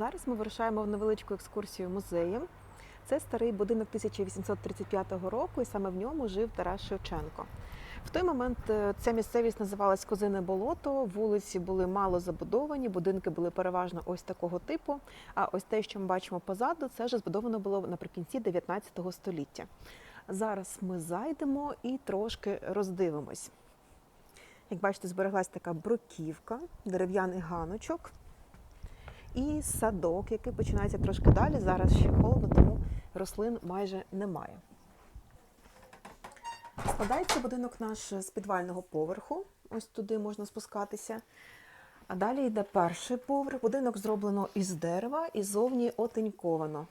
Зараз ми вирушаємо в невеличку екскурсію музеєм. Це старий будинок 1835 року, і саме в ньому жив Тарас Шевченко. В той момент е, ця місцевість називалась Козине болото. Вулиці були мало забудовані, будинки були переважно ось такого типу. А ось те, що ми бачимо позаду, це вже збудовано було наприкінці 19 століття. Зараз ми зайдемо і трошки роздивимось. Як бачите, збереглась така бруківка, дерев'яний ганочок і садок, який починається трошки далі. Зараз ще холодно, тому рослин майже немає. Складається будинок наш з підвального поверху. Ось туди можна спускатися. А далі йде перший поверх. Будинок зроблено із дерева і зовні отеньковано.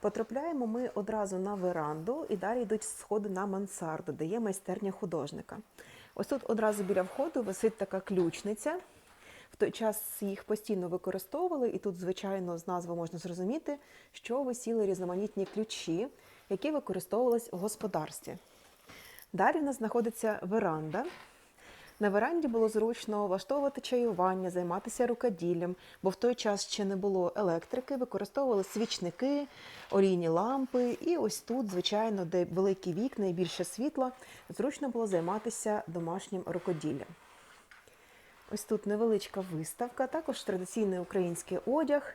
Потрапляємо ми одразу на веранду і далі йдуть сходи на мансарду, де є майстерня художника. Ось тут одразу біля входу висить така ключниця. Той час їх постійно використовували, і тут, звичайно, з назви можна зрозуміти, що висіли різноманітні ключі, які використовувались у господарстві. Далі в нас знаходиться веранда. На веранді було зручно влаштовувати чаювання, займатися рукоділлям, бо в той час ще не було електрики, використовували свічники, олійні лампи. І ось тут, звичайно, де великі вікна і більше світла, зручно було займатися домашнім рукоділлям. Ось тут невеличка виставка, також традиційний український одяг,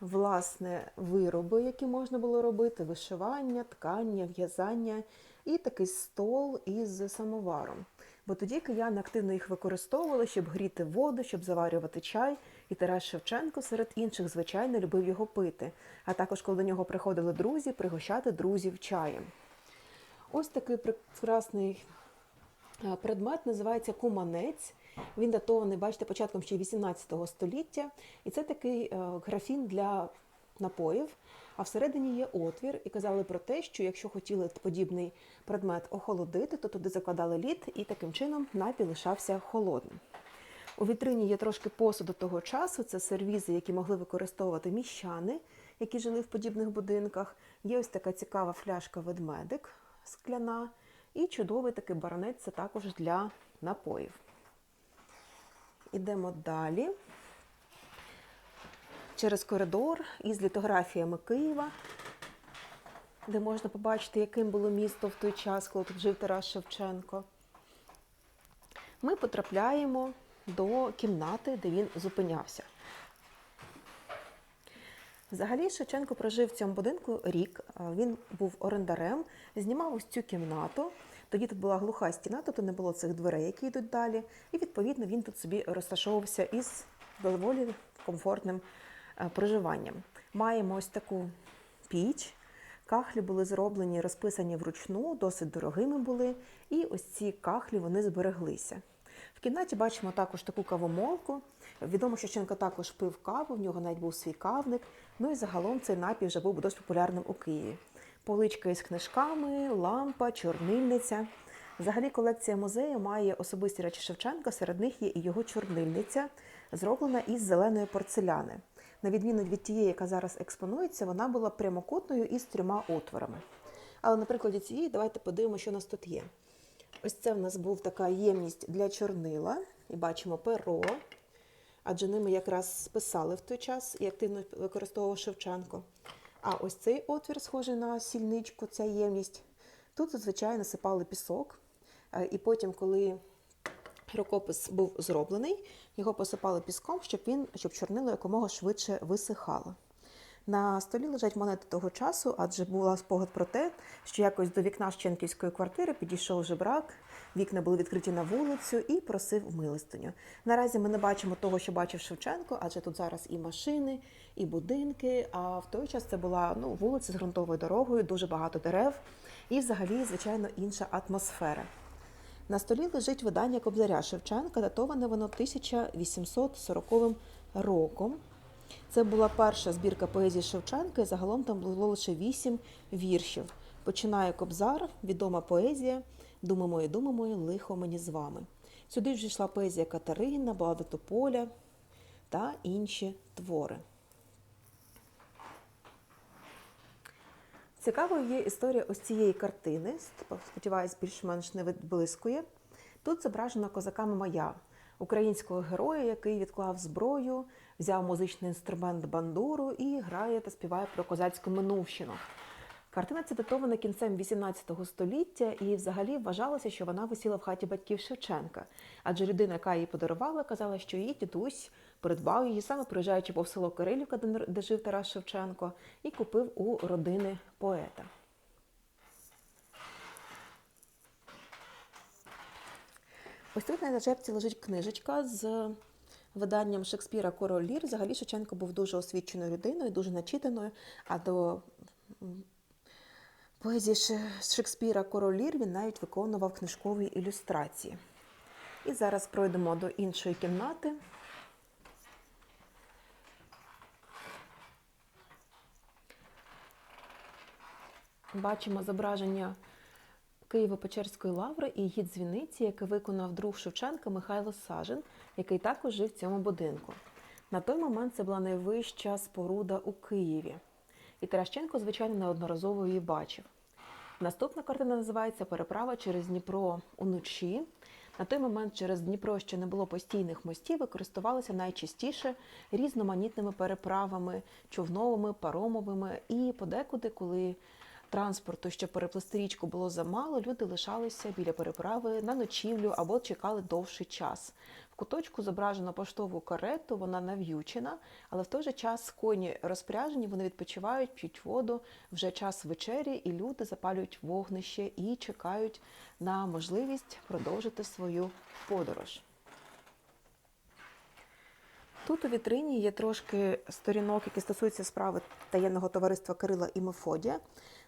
власне, вироби, які можна було робити, вишивання, ткання, в'язання і такий стол із самоваром. Бо тоді кияни активно їх використовували, щоб гріти воду, щоб заварювати чай. І Тарас Шевченко серед інших, звичайно, любив його пити. А також, коли до нього приходили друзі, пригощати друзів чаєм. Ось такий прекрасний е, предмет називається куманець. Він датований, бачите, початком ще 18 століття. І це такий е, графін для напоїв. А всередині є отвір, і казали про те, що якщо хотіли подібний предмет охолодити, то туди закладали лід, і таким чином напій лишався холодним. У вітрині є трошки посуду того часу. Це сервізи, які могли використовувати міщани, які жили в подібних будинках. Є ось така цікава фляжка ведмедик скляна, і чудовий такий баранець це також для напоїв. Ідемо далі. Через коридор із літографіями Києва, де можна побачити, яким було місто в той час, коли тут жив Тарас Шевченко. Ми потрапляємо до кімнати, де він зупинявся. Взагалі Шевченко прожив в цьому будинку рік. Він був орендарем, знімав ось цю кімнату. Тоді тут була глуха стіна, тобто не було цих дверей, які йдуть далі. І відповідно він тут собі розташовувався із доволі комфортним е, проживанням. Маємо ось таку піч. Кахлі були зроблені, розписані вручну, досить дорогими були. І ось ці кахлі вони збереглися. В кімнаті бачимо також таку кавомолку. Відомо, що Шевченко також пив каву, в нього навіть був свій кавник. Ну і загалом цей напій вже був досить популярним у Києві. Поличка із книжками, лампа, чорнильниця. Взагалі колекція музею має особисті речі Шевченка, серед них є і його чорнильниця, зроблена із зеленої порцеляни. На відміну від тієї, яка зараз експонується, вона була прямокутною із трьома отворами. Але на прикладі цієї давайте подивимося, що у нас тут є. Ось це в нас був така ємність для чорнила, і бачимо перо, адже ними якраз писали в той час і активно використовував Шевченко. А ось цей отвір, схожий на сільничку, ця ємність. Тут зазвичай насипали пісок, Е, і потім, коли рукопис був зроблений, його посипали піском, щоб він, щоб чорнило якомога швидше висихало. На столі лежать монети того часу, адже була спогад про те, що якось до вікна Щенківської квартири підійшов жебрак, вікна були відкриті на вулицю і просив милостиню. Наразі ми не бачимо того, що бачив Шевченко, адже тут зараз і машини, і будинки. А в той час це була ну, вулиця з ґрунтовою дорогою, дуже багато дерев і, взагалі, звичайно, інша атмосфера. На столі лежить видання Кобзаря Шевченка, датоване воно 1840 роком. Це була перша збірка поезії Шевченка, і загалом там було лише вісім віршів. Починає Кобзар, відома поезія, думи мої, думи мої, лихо мені з вами. Сюди вже йшла поезія Катерина, Балада Тополя та інші твори. Цікавою є історія ось цієї картини. Сподіваюсь, більш-менш не відблискує. Тут зображена козаками моя, українського героя, який відклав зброю, взяв музичний інструмент бандуру і грає та співає про козацьку минувщину. Картина ця датована кінцем 18 століття і взагалі вважалося, що вона висіла в хаті батьків Шевченка. Адже людина, яка її подарувала, казала, що її дідусь придбав її саме приїжджаючи повз село Кирилівка, де жив Тарас Шевченко, і купив у родини поета. Ось тут на зачепці лежить книжечка з виданням Шекспіра Король Лір. Взагалі Шевченко був дуже освіченою людиною, дуже начитаною, а до поезії Шекспіра Король Лір він навіть виконував книжкові ілюстрації. І зараз пройдемо до іншої кімнати. Бачимо зображення Києво-Печерської лаври і її дзвіниці, яке виконав друг Шевченка Михайло Сажин, який також жив в цьому будинку. На той момент це була найвища споруда у Києві. І Таращенко, звичайно, неодноразово її бачив. Наступна картина називається Переправа через Дніпро уночі. На той момент через Дніпро ще не було постійних мостів, і користувалися найчастіше різноманітними переправами, човновими, паромовими. І подекуди, коли транспорту, щоб переплисти річку, було замало, люди лишалися біля переправи на ночівлю або чекали довший час. Куточку зображено поштову карету, вона нав'ючена, але в той же час коні розпряжені, вони відпочивають, п'ють воду, вже час вечері, і люди запалюють вогнище і чекають на можливість продовжити свою подорож. Тут у вітрині є трошки сторінок, які стосуються справи таємного товариства Кирила і Мефодія,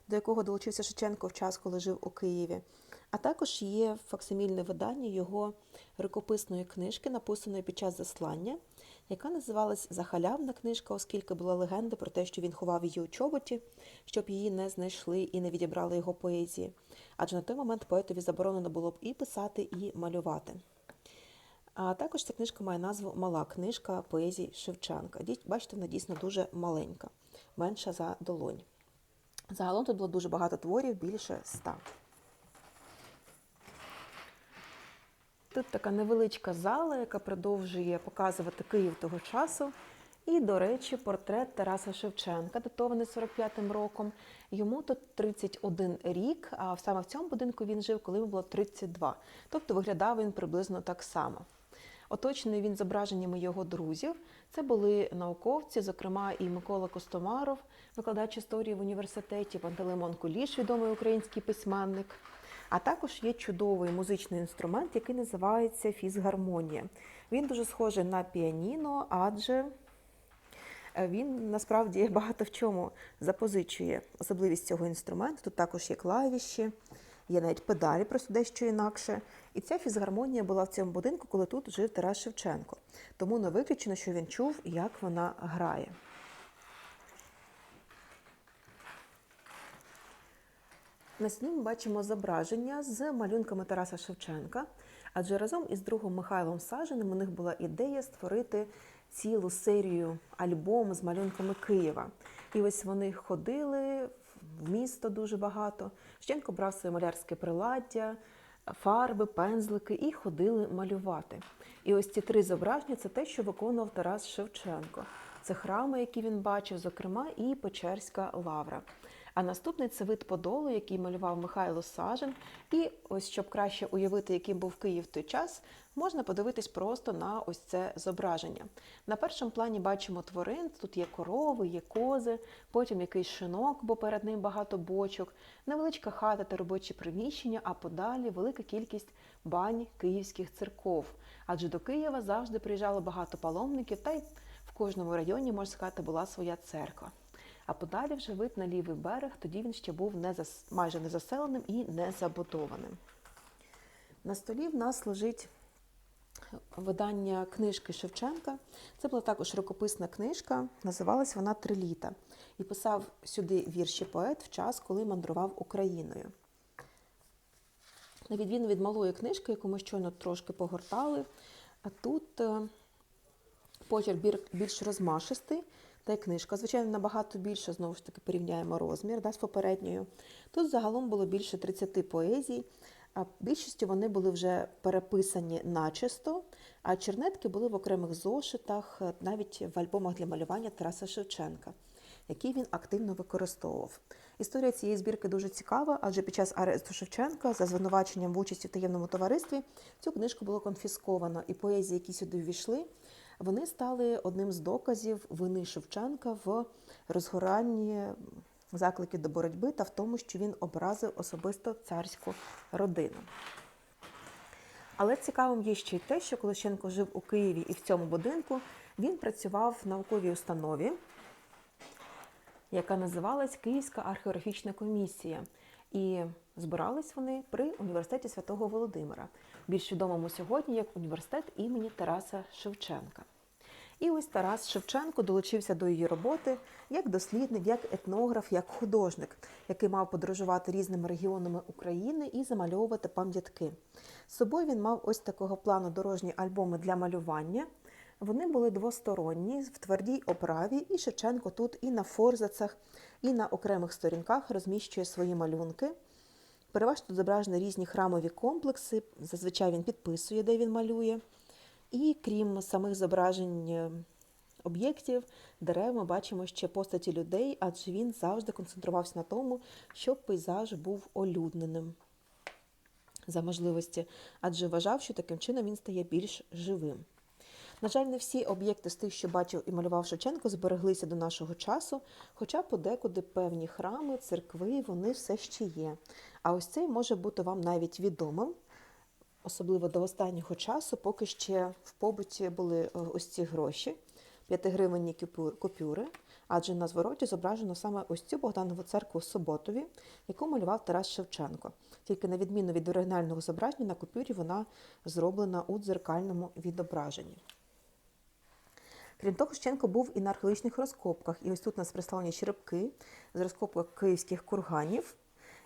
до якого долучився Шевченко в час, коли жив у Києві. А також є факсимільне видання його рукописної книжки, написаної під час заслання, яка називалась Захалявна книжка, оскільки була легенда про те, що він ховав її у чоботі, щоб її не знайшли і не відібрали його поезії. Адже на той момент поетові заборонено було б і писати, і малювати. А також ця книжка має назву Мала книжка поезії Шевченка. Бачите, вона дійсно дуже маленька, менша за долонь. Загалом тут було дуже багато творів, більше ста. Тут така невеличка зала, яка продовжує показувати Київ того часу. І, до речі, портрет Тараса Шевченка, датований 45-м роком. Йому тут 31 рік, а саме в цьому будинку він жив, коли йому було 32. Тобто виглядав він приблизно так само. Оточений він зображеннями його друзів. Це були науковці, зокрема і Микола Костомаров, викладач історії в університеті, Пантелеймон Куліш, відомий український письменник. А також є чудовий музичний інструмент, який називається фізгармонія. Він дуже схожий на піаніно, адже е, він насправді багато в чому запозичує особливість цього інструменту. Тут також є клавіші, є навіть педалі, просто дещо інакше. І ця фізгармонія була в цьому будинку, коли тут жив Тарас Шевченко. Тому не виключено, що він чув, як вона грає. На стіні ми бачимо зображення з малюнками Тараса Шевченка, адже разом із другом Михайлом Саженим у них була ідея створити цілу серію альбом з малюнками Києва. І ось вони ходили в місто дуже багато. Шевченко брав своє малярське приладдя, фарби, пензлики і ходили малювати. І ось ці три зображення це те, що виконував Тарас Шевченко. Це храми, які він бачив, зокрема, і Печерська лавра. А наступний це вид Подолу, який малював Михайло Сажин. І ось щоб краще уявити, яким був Київ в той час, можна подивитись просто на ось це зображення. На першому плані бачимо тварин, тут є корови, є кози, потім якийсь шинок, бо перед ним багато бочок, невеличка хата та робочі приміщення, а подалі велика кількість бань київських церков. Адже до Києва завжди приїжджало багато паломників, та й в кожному районі, можна сказати, була своя церква. А подалі вже вид на лівий берег, тоді він ще був не зас... майже незаселеним і не забудованим. На столі в нас лежить видання книжки Шевченка. Це була також рукописна книжка, називалась вона Три літа. І писав сюди вірші поет в час, коли мандрував Україною. На відміну від малої книжки, яку ми щойно трошки погортали, а тут е, почерк більш розмашистий, та й книжка, звичайно, набагато більше, знову ж таки, порівняємо розмір да, з попередньою. Тут загалом було більше 30 поезій, А більшістю вони були вже переписані начисто, а чернетки були в окремих зошитах, е, навіть в альбомах для малювання Тараса Шевченка, які він активно використовував. Історія цієї збірки дуже цікава, адже під час аресту Шевченка за звинуваченням в участі в таємному товаристві цю книжку було конфісковано, і поезії, які сюди ввійшли, вони стали одним з доказів вини Шевченка в розгоранні закликів до боротьби та в тому, що він образив особисто царську родину. Але цікавим є ще й те, що коли Шевченко жив у Києві і в цьому будинку, він працював в науковій установі, яка називалась Київська археографічна комісія. І збирались вони при університеті святого Володимира, більш відомому сьогодні як університет імені Тараса Шевченка. І ось Тарас Шевченко долучився до її роботи як дослідник, як етнограф, як художник, який мав подорожувати різними регіонами України і замальовувати пам'ятки. З собою він мав ось такого плану дорожні альбоми для малювання. Вони були двосторонні, в твердій оправі, і Шевченко тут і на форзацах, і на окремих сторінках розміщує свої малюнки. Переважно тут зображені різні храмові комплекси. Зазвичай він підписує, де він малює. І крім самих зображень е, об'єктів, дерев, ми бачимо ще постаті людей, адже він завжди концентрувався на тому, щоб пейзаж був олюдненим за можливості, адже вважав, що таким чином він стає більш живим. На жаль, не всі об'єкти з тих, що бачив і малював Шевченко, збереглися до нашого часу, хоча подекуди певні храми, церкви, вони все ще є. А ось цей може бути вам навіть відомим, особливо до останнього часу, поки ще в побуті були е, ось ці гроші, п'ятигривенні купю- купюри, адже на звороті зображено саме ось цю Богданову церкву в Суботові, яку малював Тарас Шевченко. Тільки на відміну від оригінального зображення на купюрі вона зроблена у дзеркальному відображенні. Крім того, Шевченко був і на археологічних розкопках. І ось тут у нас представлені черепки з розкопок київських курганів.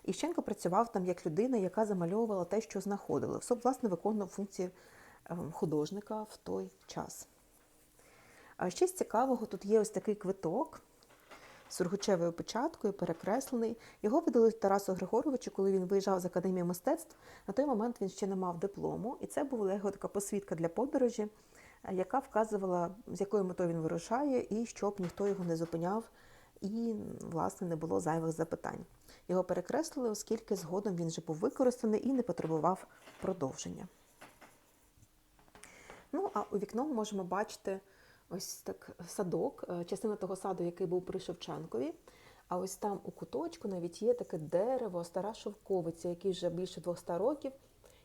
І Шевченко працював там як людина, яка замальовувала те, що знаходили. Соб, власне, виконував функції ем, художника в той час. А ще з цікавого, тут є ось такий квиток з сургучевою печаткою, перекреслений. Його видали Тарасу Григоровичу, коли він виїжджав з Академії мистецтв. На той момент він ще не мав диплому, і це була його така посвідка для подорожі, яка вказувала, з якою метою він вирушає, і щоб ніхто його не зупиняв, і, власне, не було зайвих запитань. Його перекреслили, оскільки згодом він вже був використаний і не потребував продовження. Ну, а у вікно ми можемо бачити ось так садок, е, частина того саду, який був при Шевченкові. А ось там у куточку навіть є таке дерево, стара шовковиця, який вже більше 200 років,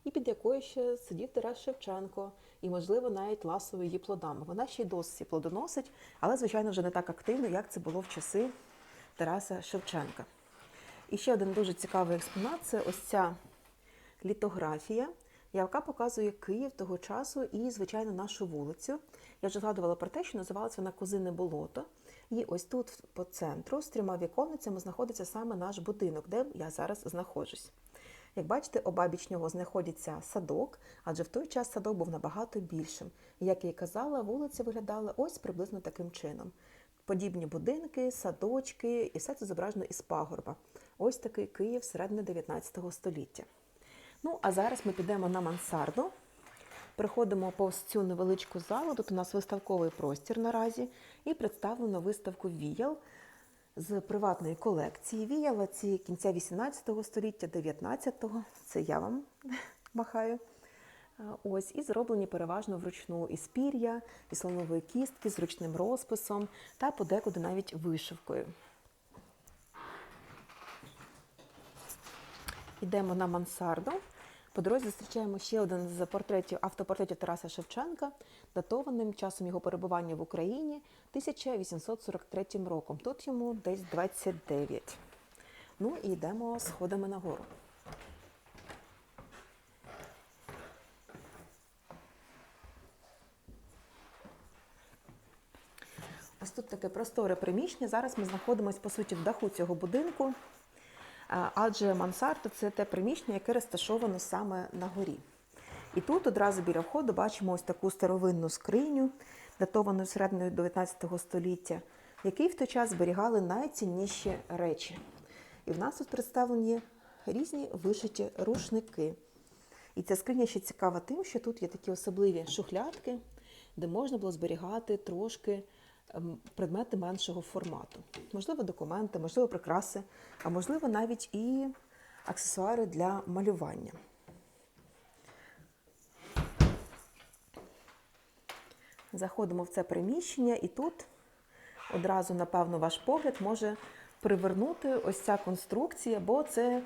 і під якою ще сидів Тарас Шевченко, і, можливо, навіть ласою її плодами. Вона ще й досі плодоносить, але, звичайно, вже не так активно, як це було в часи Тараса Шевченка. І ще один дуже цікавий експонат це ось ця літографія, яка показує Київ того часу і, звичайно, нашу вулицю. Я вже згадувала про те, що називалася вона Козине болото. І ось тут по центру з трьома віконницями знаходиться саме наш будинок, де я зараз знаходжусь. Як бачите, обабіч нього знаходиться садок, адже в той час садок був набагато більшим. Як я й казала, вулиця виглядала ось приблизно таким чином. Подібні будинки, садочки, і все це зображено із пагорба. Ось такий Київ середини 19 століття. Ну, а зараз ми підемо на мансарду. Приходимо повз цю невеличку залу. Тут у нас виставковий простір наразі, і представлено виставку віял з приватної колекції. Віяла ці кінця 18 століття, 19-го. Це я вам махаю. Ось, і зроблені переважно вручну із пір'я, із слонової кістки, з ручним розписом та подекуди навіть вишивкою. Йдемо на мансарду. По дорозі зустрічаємо ще один з портретів автопортретів Тараса Шевченка, датованим часом його перебування в Україні 1843 роком. Тут йому десь 29. Ну і йдемо сходами нагору. Ось тут таке просторе приміщення. Зараз ми знаходимося, по суті, в даху цього будинку. А, адже мансарда це те приміщення, яке розташовано саме на горі. І тут одразу біля входу бачимо ось таку старовинну скриню, датовану серединою 19 століття, в якій в той час зберігали найцінніші речі. І в нас тут представлені різні вишиті рушники. І ця скриня ще цікава тим, що тут є такі особливі шухлядки, де можна було зберігати трошки предмети меншого формату. Можливо, документи, можливо, прикраси, а можливо, навіть і аксесуари для малювання. Заходимо в це приміщення, і тут одразу, напевно, ваш погляд може привернути ось ця конструкція, бо це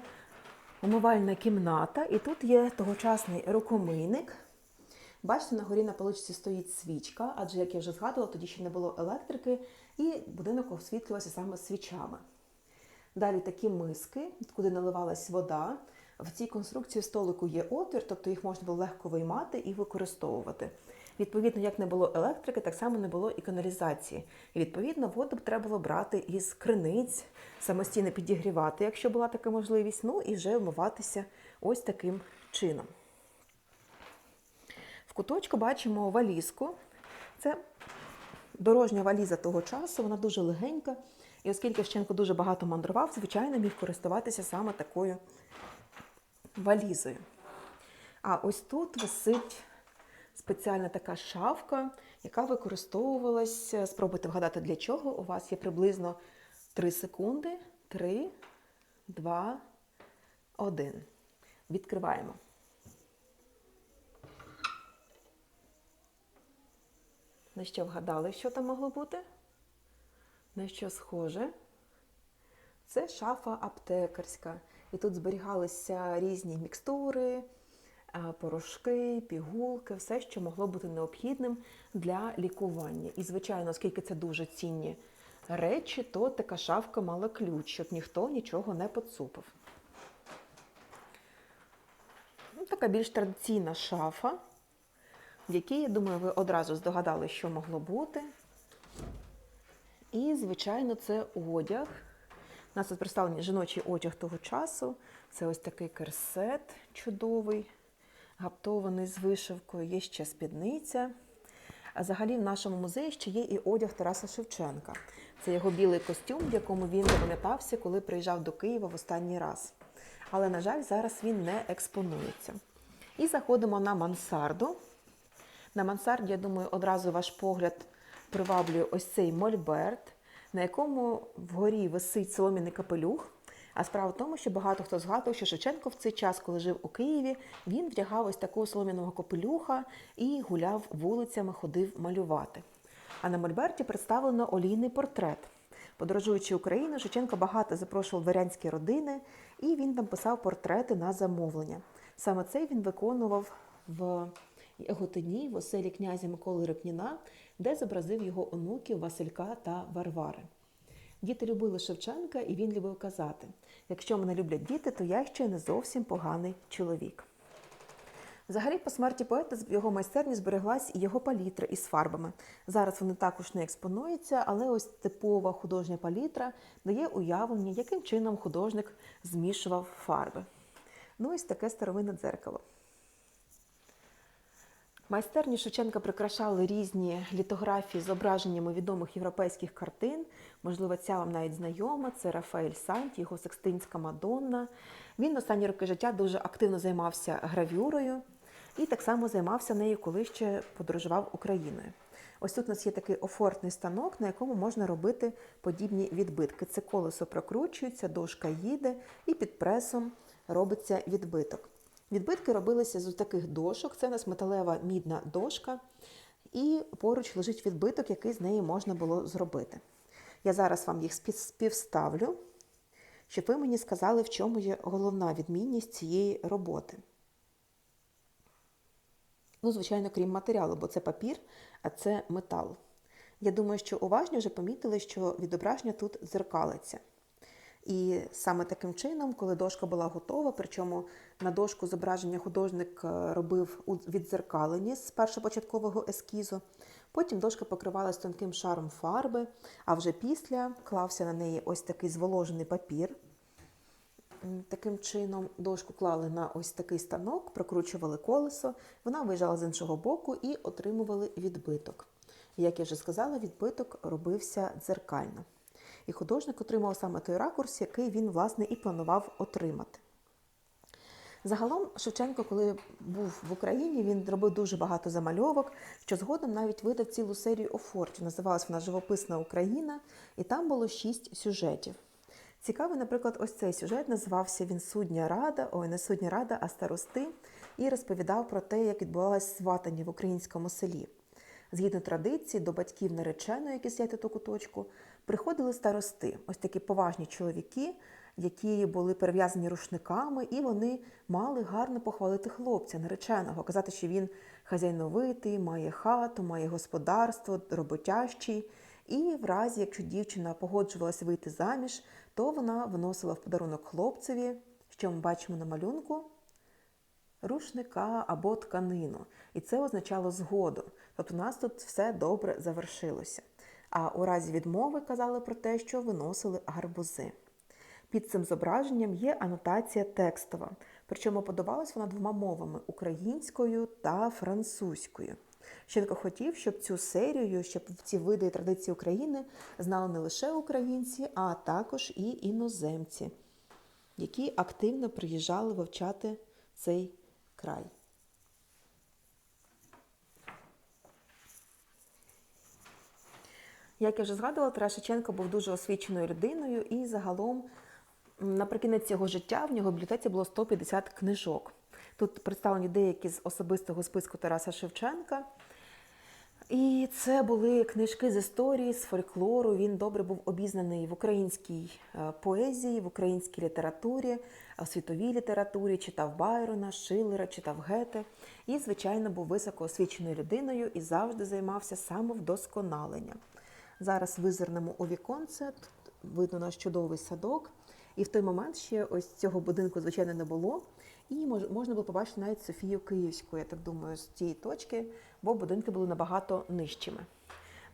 умивальна кімната, і тут є тогочасний рукомийник. Бачите, на горі на поличці стоїть свічка, адже, як я вже згадувала, тоді ще не було електрики, і будинок освітлювався саме свічами. Далі такі миски, куди наливалась вода. В цій конструкції столику є отвір, тобто їх можна було легко виймати і використовувати. Відповідно, як не було електрики, так само не було і каналізації. І відповідно воду б треба було брати із криниць, самостійно підігрівати, якщо була така можливість, ну і вже вмиватися ось таким чином. Куточку бачимо валізку. Це дорожня валіза того часу, вона дуже легенька. І оскільки Щенко дуже багато мандрував, звичайно, міг користуватися саме такою валізою. А ось тут висить спеціальна така шафка, яка використовувалася. Спробуйте вгадати, для чого. У вас є приблизно 3 секунди. 3, 2, 1. Відкриваємо. На що вгадали, що там могло бути? На що схоже? Це шафа аптекарська. І тут зберігалися різні мікстури, порошки, пігулки, все, що могло бути необхідним для лікування. І, звичайно, оскільки це дуже цінні речі, то така шафка мала ключ, щоб ніхто нічого не поцупив. Ну, Така більш традиційна шафа, в якій, я думаю, ви одразу здогадали, що могло бути. І, звичайно, це одяг. У нас тут представлений жіночий одяг того часу. Це ось такий керсет чудовий, гаптований з вишивкою, є ще спідниця. А взагалі в нашому музеї ще є і одяг Тараса Шевченка. Це його білий костюм, в якому він запам'ятався, коли приїжджав до Києва в останній раз. Але, на жаль, зараз він не експонується. І заходимо на мансарду. На мансарді, я думаю, одразу ваш погляд приваблює ось цей мольберт, на якому вгорі висить солом'яний капелюх. А справа в тому, що багато хто згадував, що Шевченко в цей час, коли жив у Києві, він вдягав ось такого солом'яного капелюха і гуляв вулицями, ходив малювати. А на мольберті представлено олійний портрет. Подорожуючи Україну, Шевченко багато запрошував дворянські родини, і він там писав портрети на замовлення. Саме цей він виконував в Яготині в оселі князя Миколи Репніна, де зобразив його онуків Василька та Варвари. Діти любили Шевченка, і він любив казати: якщо мене люблять діти, то я ще не зовсім поганий чоловік. Взагалі, по смерті поета в його майстерні збереглась і його палітра із фарбами. Зараз вони також не експонуються, але ось типова художня палітра дає уявлення, яким чином художник змішував фарби. Ну, ось таке старовинне дзеркало. Майстерні Шевченка прикрашали різні літографії з зображеннями відомих європейських картин. Можливо, ця вам навіть знайома. Це Рафаель Санті, його Секстинська Мадонна. Він останні роки життя дуже активно займався гравюрою і так само займався нею, коли ще подорожував Україною. Ось тут у нас є такий офортний станок, на якому можна робити подібні відбитки. Це колесо прокручується, дошка їде, і під пресом робиться відбиток. Відбитки робилися з таких дошок. Це у нас металева мідна дошка, і поруч лежить відбиток, який з неї можна було зробити. Я зараз вам їх співставлю, щоб ви мені сказали, в чому є головна відмінність цієї роботи. Ну, звичайно, крім матеріалу, бо це папір, а це метал. Я думаю, що уважні вже помітили, що відображення тут дзеркалиться. І саме таким чином, коли дошка була готова, причому на дошку зображення художник е, робив у відзеркаленні з першопочаткового ескізу. Потім дошка покривалась тонким шаром фарби, а вже після клався на неї ось такий зволожений папір. Таким чином дошку клали на ось такий станок, прокручували колесо, вона виїжджала з іншого боку і отримували відбиток. Як я вже сказала, відбиток робився дзеркально. І художник отримав саме той ракурс, який він, власне, і планував отримати. Загалом Шевченко, коли був в Україні, він робив дуже багато замальовок, що згодом навіть видав цілу серію офортів. Називалась вона Живописна Україна, і там було шість сюжетів. Цікавий, наприклад, ось цей сюжет називався він Судня Рада, ой, не судня рада, а старости, і розповідав про те, як відбувалось сватання в українському селі. Згідно традиції, до батьків нареченої, які сидять у ту куточку, приходили старости, ось такі поважні чоловіки, які були перев'язані рушниками, і вони мали гарно похвалити хлопця, нареченого, казати, що він хазяйновитий, має хату, має господарство, роботящий. І в разі, якщо дівчина погоджувалася вийти заміж, то вона вносила в подарунок хлопцеві, що ми бачимо на малюнку, рушника або тканину. І це означало згоду. Тобто у нас тут все добре завершилося. А у разі відмови казали про те, що виносили гарбузи. Під цим зображенням є анотація текстова, причому подавалась вона двома мовами українською та французькою. Щенко хотів, щоб цю серію, щоб ці види і традиції України знали не лише українці, а також і іноземці, які активно приїжджали вивчати цей край. Як я вже згадувала, Тарас Шевченко був дуже освіченою людиною, і загалом м, наприкінець його життя в нього в бібліотеці було 150 книжок. Тут представлені деякі з особистого списку Тараса Шевченка. І це були книжки з історії, з фольклору. Він добре був обізнаний в українській е, поезії, в українській літературі, в світовій літературі, читав Байрона, Шиллера, читав Гете. І, звичайно, був високо освіченою людиною і завжди займався самовдосконаленням. Зараз визирнемо у віконце, тут видно наш чудовий садок. І в той момент ще ось цього будинку, звичайно, не було. І можна було побачити навіть Софію Київську, я так думаю, з цієї точки, бо будинки були набагато нижчими.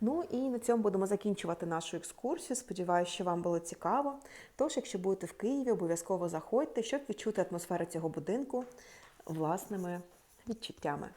Ну і на цьому будемо закінчувати нашу екскурсію. Сподіваюся, що вам було цікаво. Тож, якщо будете в Києві, обов'язково заходьте, щоб відчути атмосферу цього будинку власними відчуттями.